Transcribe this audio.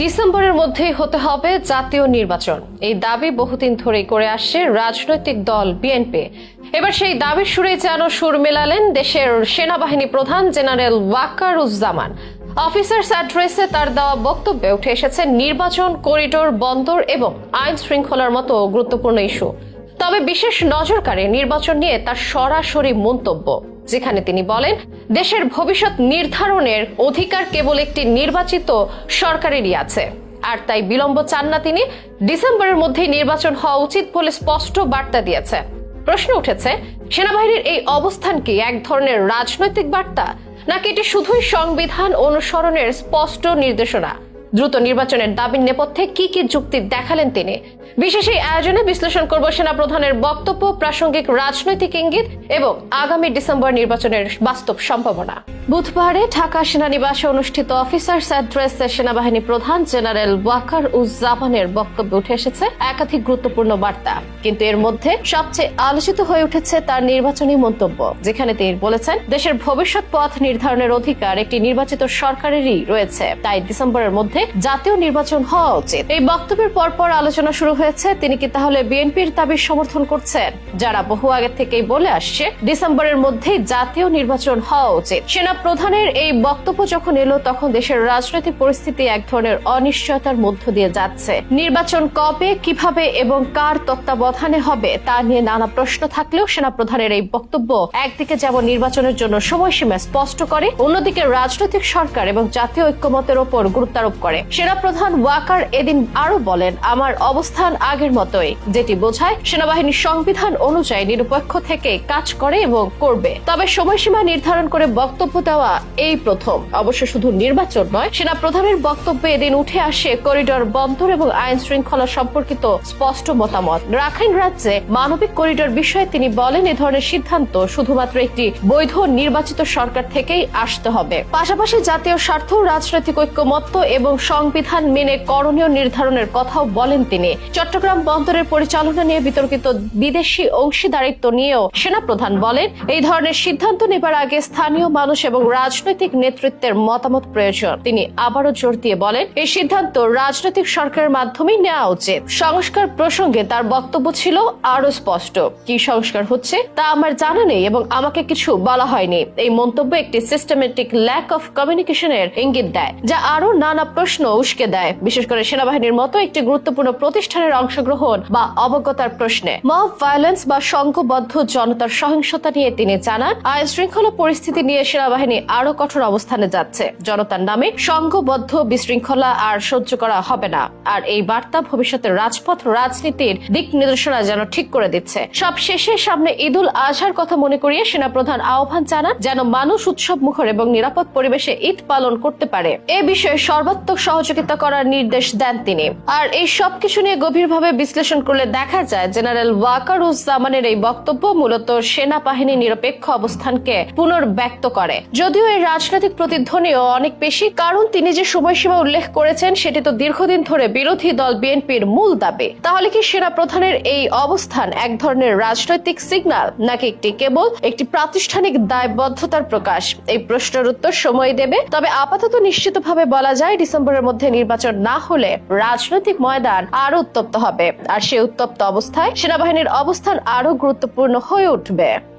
ডিসেম্বরের মধ্যেই হতে হবে জাতীয় নির্বাচন। এই দাবি বহুদিন ধরেই করে আসছে রাজনৈতিক দল বিএনপি এবার সেই দাবির সুরে যেন সুর মেলালেন দেশের সেনাবাহিনী প্রধান জেনারেল ওয়াকারুজ্জামান। অফিসার্স অ্যাড্রেসে তার দেওয়া বক্তব্যে উঠে এসেছে নির্বাচন, করিডোর, বন্দর এবং আইন শৃঙ্খলার মতো গুরুত্বপূর্ণ ইস্যু। তবে বিশেষ নজর কাড়ে নির্বাচন নিয়ে তার সরাসরি মন্তব্য, যেখানে তিনি বলেন, দেশের ভবিষ্যৎ নির্ধারণের অধিকার কেবল একটি নির্বাচিত সরকারেরই আছে। আর তাই বিলম্ব চান না তিনি, ডিসেম্বরের মধ্যেই নির্বাচন হওয়া উচিত বলে স্পষ্ট বার্তা দিয়েছে। প্রশ্ন উঠেছে, সেনাবাহিনীর এই অবস্থান কি এক ধরনের রাজনৈতিক বার্তা, নাকি এটি শুধুই সংবিধান অনুসরণের স্পষ্ট নির্দেশনা? দ্রুত নির্বাচনের দাবির নেপথ্যে কি কি যুক্তি দেখালেন তিনি? বিশেষ এই আয়োজনে বিশ্লেষণ করব সেনাপ্রধানের বক্তব্য, প্রাসঙ্গিক রাজনৈতিক ইঙ্গিত এবং আগামী ডিসেম্বর নির্বাচনের বাস্তব সম্ভাবনা। বুধবারে ঢাকা সেনানিবাসে অনুষ্ঠিত অফিসার্স অ্যাড্রেসে সেনাবাহিনী প্রধান জেনারেল ওয়াকার উজ্জামানের বক্তব্যে উঠে এসেছে একাধিক গুরুত্বপূর্ণ বার্তা। কিন্তু এর মধ্যে সবচেয়ে আলোচিত হয়ে উঠেছে তার নির্বাচনী মন্তব্য, যেখানে তিনি বলেছেন, দেশের ভবিষ্যৎ পথ নির্ধারণের অধিকার একটি নির্বাচিত সরকারেরই রয়েছে। তাই ডিসেম্বরের মধ্যে জাতীয় নির্বাচন হওয়া উচিত। এই বক্তব্যের পরপর আলোচনা শুরু হয়েছে। তিনি কি তাহলে বিএনপির দাবির সমর্থন করছেন? যারা বহু আগে থেকেই বলে আসছে, ডিসেম্বরের মধ্যেই জাতীয় নির্বাচন হওয়া উচিত। সেনা প্রধানের এই বক্তব্য যখন এলো, তখন দেশের রাজনৈতিক পরিস্থিতি এক ধরনের অনিশ্চয়তার মধ্য দিয়ে যাচ্ছে। নির্বাচন কবে, কীভাবে এবং কার তত্ত্বাবধানে হবে, তা নিয়ে নানা প্রশ্ন থাকলেও সেনা প্রধানের এই বক্তব্য একদিকে যেমন নির্বাচনের জন্য সময়সীমা স্পষ্ট করে, অন্যদিকে রাজনৈতিক সরকার এবং জাতীয় ঐক্যমতের ওপর গুরুত্বারোপ করে। সেনা প্রধান ওয়াকার এদিন আরও বলেন, আমার অবস্থান আগের মতোই, যেটি বোঝায় সেনাবাহিনীর সংবিধান অনুযায়ী নিরপেক্ষ থেকে কাজ করে এবং করবে। তবে সময়সীমা নির্ধারণ করে বক্তব্য দেওয়া এই প্রথম। অবশ্য শুধু নির্বাচন নয় সেনা প্রধানের বক্তব্যে এদিন উঠে আসে করিডোর বন্দর এবং আইন শৃঙ্খলা সম্পর্কিত স্পষ্ট মতামত। রাখাইন রাজ্যে মানবিক করিডোর বিষয়ে তিনি বলেন, এ ধরনের সিদ্ধান্ত শুধুমাত্র একটি বৈধ নির্বাচিত সরকার থেকেই আসতে হবে। পাশাপাশি জাতীয় স্বার্থ, রাজনৈতিক ঐক্যমত্য এবং সংবিধান মেনে করণীয় নির্ধারণের কথাও বলেন তিনি। চট্টগ্রাম বন্দরের পরিচালনা নিয়ে বিতর্কিত বিদেশি অংশীদারিত্ব নিয়েও সেনাপ্রধান বলেন, এই ধরনের সিদ্ধান্ত নেবার আগে স্থানীয় মানুষ এবং রাজনৈতিক নেতৃত্বের মতামত প্রয়োজন। তিনি আবারও জোর দিয়ে বলেন, এই সিদ্ধান্ত রাজনৈতিক সরকারের মাধ্যমেই নেওয়া উচিত। সংস্কার প্রসঙ্গে তার বক্তব্য ছিল আরও স্পষ্ট। কি সংস্কার হচ্ছে তা আমার জানা নেই এবং আমাকে কিছু বলা হয়নি। এই মন্তব্য একটি সিস্টেমেটিক ল্যাক অফ কমিউনিকেশনের ইঙ্গিত দেয়, যা আরও নানা প্রশ্ন উস্কে দেয়। বিশেষ করে সেনাবাহিনীর মতো একটি গুরুত্বপূর্ণ প্রতিষ্ঠানের অংশগ্রহণ বা অবজ্ঞতার প্রশ্নে। মব ভায়োলেন্স বা সংঘবদ্ধ জনতার সহিংসতা নিয়ে তিনি জানান আইন শৃঙ্খলা পরিস্থিতি নিয়ে সেনাবাহিনী আরও কঠোর অবস্থানে যাচ্ছে। জনতার নামে সংঘবদ্ধ, বিশৃঙ্খলা আর সহ্য করা হবে না। আর এই বার্তা ভবিষ্যতের রাজপথ, রাজনীতির দিক নির্দেশনা যেন ঠিক করে দিচ্ছে। সব শেষে সামনে ঈদুল আজহার কথা মনে করিয়ে সেনাপ্রধান আহ্বান জানান, যেন মানুষ উৎসব মুখর এবং নিরাপদ পরিবেশে ঈদ পালন করতে পারে। এ বিষয়ে সর্বাত্মক সহযোগিতা করার নির্দেশ দেন তিনি। আর এই সবকিছু নিয়ে গভীরভাবে বিশ্লেষণ করলে দেখা যায়, জেনারেল ওয়াকারুজ্জামানের এই বক্তব্য মূলত সেনাবাহিনী নিরপেক্ষ অবস্থানকে পুনর্ব্যক্ত করে। যদিও এই রাজনৈতিক প্রতিধ্বনিও অনেক বেশি, কারণ তিনি যে সময়সীমা উল্লেখ করেছেন সেটি তো দীর্ঘদিন ধরে বিরোধী দল বিএনপির মূল দাবি। তাহলে কি সেনা প্রধানের এই অবস্থান এক ধরনের রাজনৈতিক সিগন্যাল নাকি একটি কেবল একটি প্রাতিষ্ঠানিক দায়বদ্ধতার প্রকাশ? এই প্রশ্নের উত্তর সময় দেবে। তবে আপাতত নিশ্চিতভাবে বলা যায় ডিসেম্বরের মধ্যে নির্বাচন না হলে রাজনৈতিক ময়দান আরও উত্তপ্ত হবে। আর সেই উত্তপ্ত অবস্থায় সেনাবাহিনীর অবস্থান আরও গুরুত্বপূর্ণ হয়ে উঠবে।